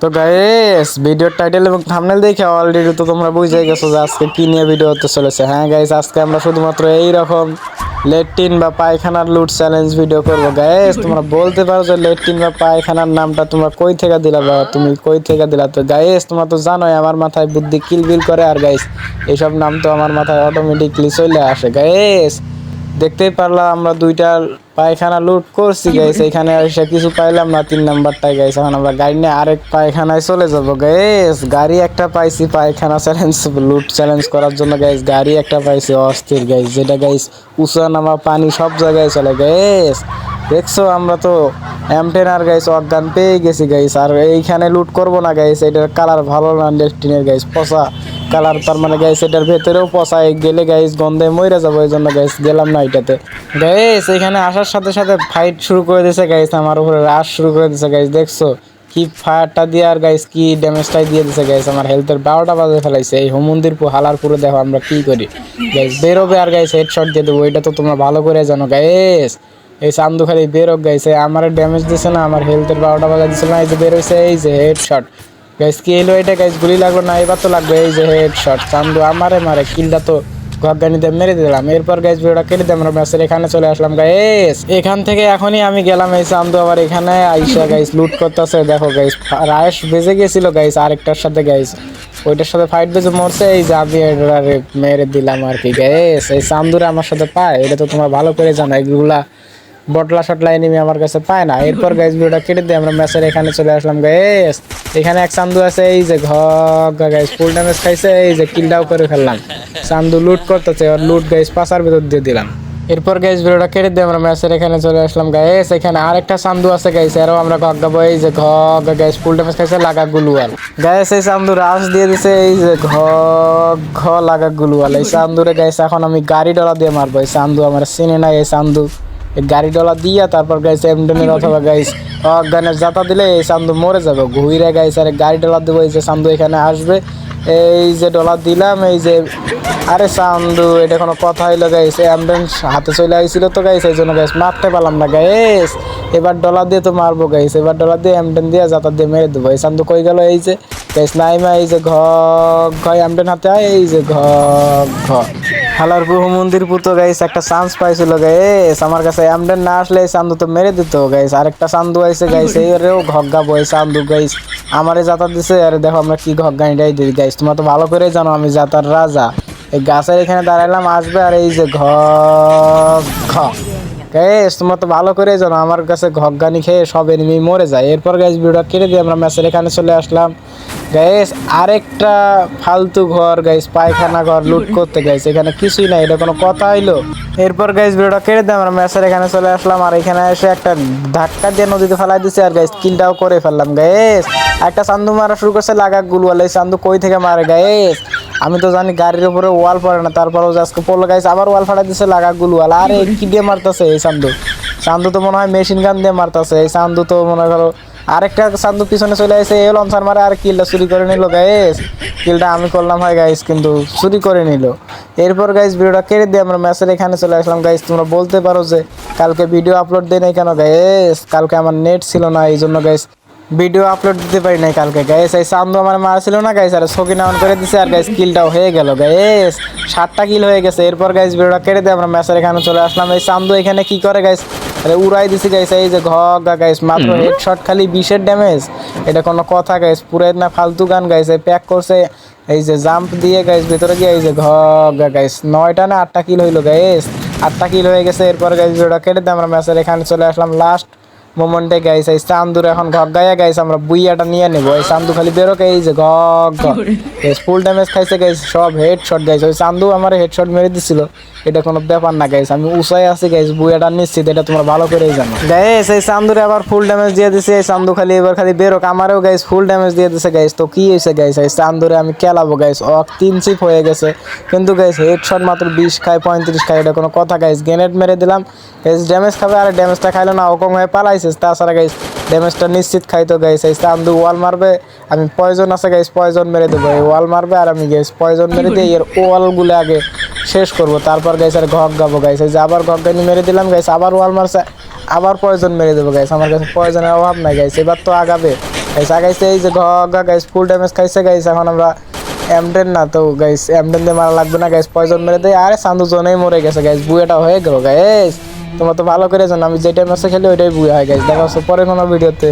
তো গাইস ভিডিওর টাইটেল এবং থাম্বনেল দেখে অলরেডি তো তোমরা বুঝে গেছো যে আজকে কি নিয়ে ভিডিও হতে চলেছে। হ্যাঁ গাইস আজকে আমরা শুধুমাত্র এই রকম লেট্রিন বা পায়খানার লুট চ্যালেঞ্জ ভিডিও করব। গাইস তোমরা বলতে পারো যে লেট্রিন বা পায়খানার নামটা তোমরা কই থেকে দিলা বা তুমি কই থেকে দিলা? তো গাইস তোমরা তো জানোই আমার মাথায় বুদ্ধি কিলবিল করে আর গাইস এইসব নাম তো আমার মাথায় অটোমেটিকলি চলে আসে। গাইস দেখতেই পারলাম আমরা দুইটা পায়খানা লুট করছি গাইস এখানে এসে কিছু পাইলাম না তিন নাম্বারটাই গাইস এখন আমরা গাড়ি নিয়ে আরেক পায়খানায় চলে যাব গাইস গাড়ি একটা পাইছি পায়খানা চ্যালেঞ্জ লুট চ্যালেঞ্জ করার জন্য গাইস গাড়ি একটা পাইছি অস্থির গাইস যেটা গাইস উঁচা নামা পানি সব জায়গায় চলে গাইস দেখছ আমরা তো এমটেনার গাইস অজ্ঞান পেয়ে গেছি গাইস আর এইখানে লুট করব না গাইস এটার কালার ভালো না লেফটিনের গাইস পচা। কালার তার মানে গাইস এটার ভেতরেও পচায় গেলে গাইস গন্ধে মরে যাব ওই জন্য গাইস গেলাম না এটাতে। গাইস এখানে আসার সাথে সাথে ফাইট শুরু করে দিয়েছে গাইস আমার উপরে রাশ শুরু করে দিয়েছে গাইস দেখছ? কি ফায়ারটা দিয়ে আর গাইস কি ড্যামেজটাই দিয়ে দিছে গাইস আমার হেলথের বারোটা বাজে ফেলাইছে। এই হোমন্দির হালার পুরো দেখো আমরা কি করি? গাইস বেরোবে আর গাইস হেডশট দিয়ে দেবো, এটা তো তোমরা ভালো করে জানো গাইস এই চান্দু খালি বেরোক গাইছে আমার ড্যামেজ দিছে না, আমার হেলথের বারোটা বাজে দিছে না, এই যে বেরোইছে, এই যে হেডশট গাইস কি এলো এটা? গাইস গুলি লাগল না, এবার তো লাগবে। এই যে হেডশট চান্দু আমারে মারে, কিলটা তো গগানিতে মেরে দিলাম। এরপর গাইস ভিডিওটা কেটে আমরা ম্যাচের এখানে চলে আসলাম। গাইস এখান থেকে এখনই আমি গেলাম এই চান্দু আবার এখানে আইসা গাইস লুট করতেছে। দেখো গাইস রায়েশ বেজে গেছিল গাইস আরেকটার সাথে গাইস ওইটার সাথে ফাইট বেজে মরছে। এই যে আমি মেরে দিলাম আর কি। গাইস এই চান্দুরে আমার সাথে পায়, এটা তো তোমরা ভালো করে জানো, এগুলা বটলা শটলা এনিমি আমার কাছে পায় না। এরপর গাইস ভিডিওটা কেটে দিয়ে আমরা ম্যাচের এখানে চলে আসলাম গাইস এখানে এক চান্দু আছে, এই যে ঘগা গাইস ফুল ড্যামেজ খাইছে, এই যে কিলটাও করে ফেললাম। চান্দু লুট করতেছে, আর লুট গাইস পাশার ভিতর দিয়ে দিলাম। এরপর গাইস ভিডিওটা কেটে দিয়ে আমরা ম্যাচের এখানে চলে আসলাম গাইস এখানে আরেকটা চান্দু আছে গাইস এরও আমরা ঘগাবো এই যে ঘগা গাইস ফুল ড্যামেজ খাইছে, লাগা গুলুয়াল। গাইস এই চান্দু রাস দিয়ে দিছে, এই যে ঘ ঘ, লাগা গুলুয়াল। এই চান্দুরে গাইস এখন আমি গাড়ি ডলা দিয়ে মারবো, এই চান্দু আমার চিনে নাই, এই চান্দু। গাড়ি ডলা দিয়া তারপর গাইস এমডেনের অথবা গাইস অজ্ঞানের জাতা দিলে এই চান্দু মরে যাবে। ঘুরে গাইস আর গাড়ি ডলা দেবো, এই যে চান্দু এখানে আসবে। এই যে ডলার দিলাম, এই যে, আরে চান্দু, এটা কোনো কথা হইল গাইস অ্যাম্বুলেন্স হাতে চলে আইছিল তো গাইস এই জন্য গাইস মারতে পারলাম না গাইস এবার ডলার দিয়ে তো মারবো গাইস এবার ডলার দিয়ে অ্যাম্বুলেন্স দিয়ে জাতা দিয়ে মেরে দেবো। এই চান্দু কই গেল, এই যে গাইস নাইমা এই যে ঘ ঘ অ্যাম্বুলেন্স হাতে আয়, এই যে ঘ ঘ। হালার বহু মন্দির পুতো গাইস একটা চান্স পাইছিল গাইস। আমার কাছে আমডেন না আসলে এই চান্দু তো মেরে দিত গাইস। আর একটা চান্দু আইছে গাইস, এই রেও ঘগ্গা বই চান্দু গাইস। আমারে যাতা দিছে, আরে দেখো আমরা কি ঘগ্গানিটাই দিই গাইস। তোমরা তো ভালো করে জানো আমি যাতার রাজা। এই গাছের এখানে দাঁড়াইলাম, আসবে আর এই যে ঘ ঘ। তোমরা তো ভালো করে জানো, আমার কাছে ঘগ্গানি খেয়ে সব এনিমি মরে যায়। এরপর গাইস ভিডিওটা কেটে দিয়ে আমরা ম্যাচের এখানে চলে আসলাম। গাইস আরেকটা ফালতু ঘর গাইস পায়খানা ঘর লুট করতে গাইস এখানে কিছুই নাই, এটা কোনো কথা হইল? এরপর গাইস ভিডিওটা কেটে দিয়ে আমরা ম্যাচের এখানে চলে আসলাম, আর এখানে এসে একটা ধাক্কা দিয়ে নদীতে ফেলাই দিছে, আর গাইস কিলটাও করে ফেললাম। গাইস একটা চান্দু মারা শুরু করছে লাগা গুলওয়াল চান্দু কই থেকে মারে গাইস আমি তো জানি গাড়ির উপরে ওয়াল পড়ে না, তারপরেও আজকে পড়ল, গাইস আবার ওয়াল ফাটাই দিছে লাগা গুলওয়াল আরে, কি দিয়ে মারতেছে এই চান্দু? চান্দু তো মনে হয় মেশিন গান দিয়ে মারতেছে, এই চান্দু তো মনে করো আরেকটা চান্দু পিছনে চলে আসে এ লঞ্চার মারে আর কিলটা চুরি করে নিল গাইস কিলটা আমি করলাম হয় গাইস কিন্তু চুরি করে নিল। এরপর গাইস ভিডিওটা কেটে দিয়ে আমরা ম্যাচের এখানে চলে আসলাম। গাইস তোমরা বলতে পারো যে কালকে ভিডিও আপলোড দেয় নাই কেন গাইস কালকে আমার নেট ছিল না এই জন্য গাইস ভিডিও আপলোড দিতে পারি নাই কালকে গাইস এই চান্দু আমার মারছিল না গাইস আর সকিনা অন করে দিছে আর গাইস কিলটাও হয়ে গেল গাইস সাতটা কিল হয়ে গেছে। এরপর গাইস ভিডিওটা কেটে দিয়ে আমরা ম্যাচের এখানে চলে আসলাম। এই চান্দু এখানে কি করে গাইস আরে উড়াই দিছি গাইস এই যে ঘগা গাইস মাত্র হেডশট খালি বিশের ড্যামেজ এটা কোনো কথা গাইস পুরো না ফালতু গান গাইস এই প্যাক করছে। এই যে জাম্প দিয়ে গাইস ভিতরে গিয়ে এই যে ঘগা গাইস নয়টা না আটটা কিল হইল গাইস আটটা কিল হয়ে গেছে। এরপর গাইস ভিডিওটা কেটে দিয়ে আমরা ম্যাচের এখানে চলে আসলাম। লাস্ট মোমেন্টে গাইস এই চান্দুর এখন ঘক গায়া গাইস আমরা বুইয়াটা নিয়ে নেব। এই চান্দু খালি বেরোকে এই যে ঘক ফুল ড্যামেজ খাইছে গাইস সব হেড শট গাইস ওই চান্দু আমার হেড শট মেরে দিছিল। এটা কোনো ব্যাপার না গাইস আমি উসাই আছি গাইস বুইয়াটা নিশ্চিত এটা তোমরা ভালো করেই জানো। গাইস এই চান্দুরে আবার ফুল ড্যামেজ দিয়ে দিছে এই চান্দু খালি এবার খালি বেরোক। আমারও গাইস ফুল ড্যামেজ দিয়ে দিছে গাইস তো কি হয়েছে গাইস এই চান্দুরে আমি খেলাবো গাইস ও তিন চিপ হয়ে গেছে। কিন্তু গাইস হেড শট মাত্র বিশ খায় পঁয়ত্রিশ খায় এটা কোনো কথা গাইস গ্রেনেড মেরে দিলাম। গাইস ড্যামেজ খাবে আর ড্যামেজটা খাইলো না ওকম হয়ে পালাইছে। তাছাড়া গাইস ড্যামেজটা নিশ্চিত খাইতো গাইস এই চান্দু ওয়াল মারবে, আমি পয়জন আছে গাইস পয়জন মেরে দেবো। এই ওয়াল মারবে আর আমি গাইস পয়জন মেরে দিয়ে এর ওয়ালগুলো আগে শেষ করব। তারপর গাইস আর ঘক গাবো গাইস এই যে আবার ঘক গানি মেরে দিলাম গাইস আবার ওয়াল মারছে, আবার পয়জন মেরে দেবো গাইস আমার কাছে পয়জনের অভাব নাই গাইস এবার তো আগাবে। গাইস আগাইছে এই যে গা গাইস ফুল ড্যামেজ খাইছে গাইস এখন আমরা এমডেন না তো গাইস এমডেন দিয়ে মারা লাগবে না গাইস পয়জন মেরে দেয়। আরে, সান্দু জনেই মরে গেছে গাইস বুয়েটা হয়ে গেল গাইস তোমরা তো ভালো করে জানো আমি যেটা ম্যাচে খেলি, ওইটাই বুয়ে হয় গাইস দেখা হচ্ছে পরে কোনো ভিডিওতে।